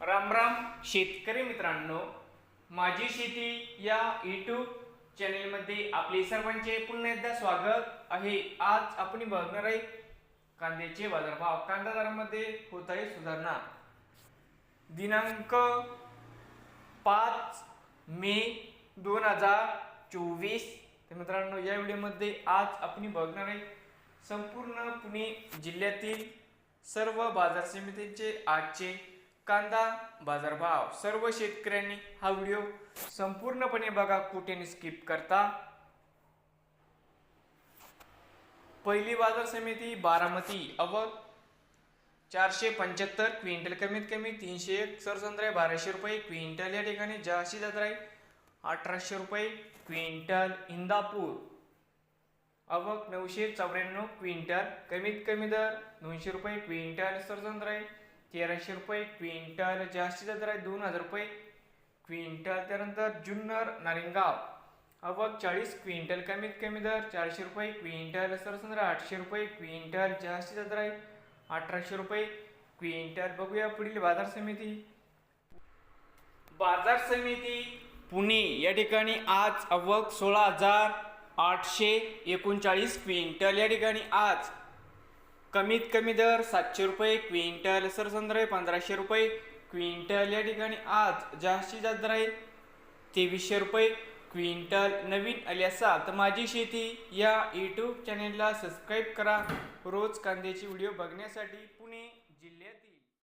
राम राम शेतकरी मित्रांनो. माझी शेती या यूट्यूब चॅनेलमध्ये आपले सर्वांचे पुन्हा एकदा स्वागत आहे. आज आपण बघणार आहे कांद्याचे बाजारभाव कांदा दरामध्ये होत आहे सुधारणा. दिनांक पाच मे दोन हजार चोवीस. तर मित्रांनो या व्हिडिओमध्ये आज आपण बघणार आहे संपूर्ण पुणे जिल्ह्यातील सर्व बाजार समितींचे आजचे कांदा बाजारभाव सर्व शेतकऱ्यांनी हा व्हिडिओ संपूर्णपणे बघा कुठेने स्किप करता. पहिली बाजार समिती बारामती अवघ चारशे पंच्याहत्तर क्विंटल कमीत कमी तीनशे एक सरसंद्राय बाराशे रुपये क्विंटल या ठिकाणी जास्ती जात आहे अठराशे रुपये क्विंटल इंदापूर. आवक नऊशे चौऱ्याण्णव क्विंटल कमीत कमी दर दोनशे रुपये क्विंटल सरसंद्राय तेराशे रुपये क्विंटल जास्तीचा दर आहे दोन हजार रुपये. क्विंटल त्यानंतर जुन्नर नारिंगाव. अवघ चाळीस क्विंटल कमीत कमी दर चारशे रुपये क्विंटल सरसंद्र आठशे रुपये क्विंटल जास्तीचा दर आहे अठराशे रुपये. क्विंटल बघूया पुढील बाजार समिती. बाजार समिती पुणे या ठिकाणी आज अवघ सोळा हजार आठशे एकोणचाळीस क्विंटल या ठिकाणी आज कमीत कमी दर सातशे रुपये क्विंटल सरसंद्र पंधराशे रुपये क्विंटल या ठिकाणी आज जास्तीत जास्त दर आहे तेवीसशे रुपये क्विंटल नवीन आले असा तर माझी शेती या यूट्यूब चॅनेलला सबस्क्राईब करा. रोज कांद्याची व्हिडिओ बघण्यासाठी पुणे जिल्ह्यातील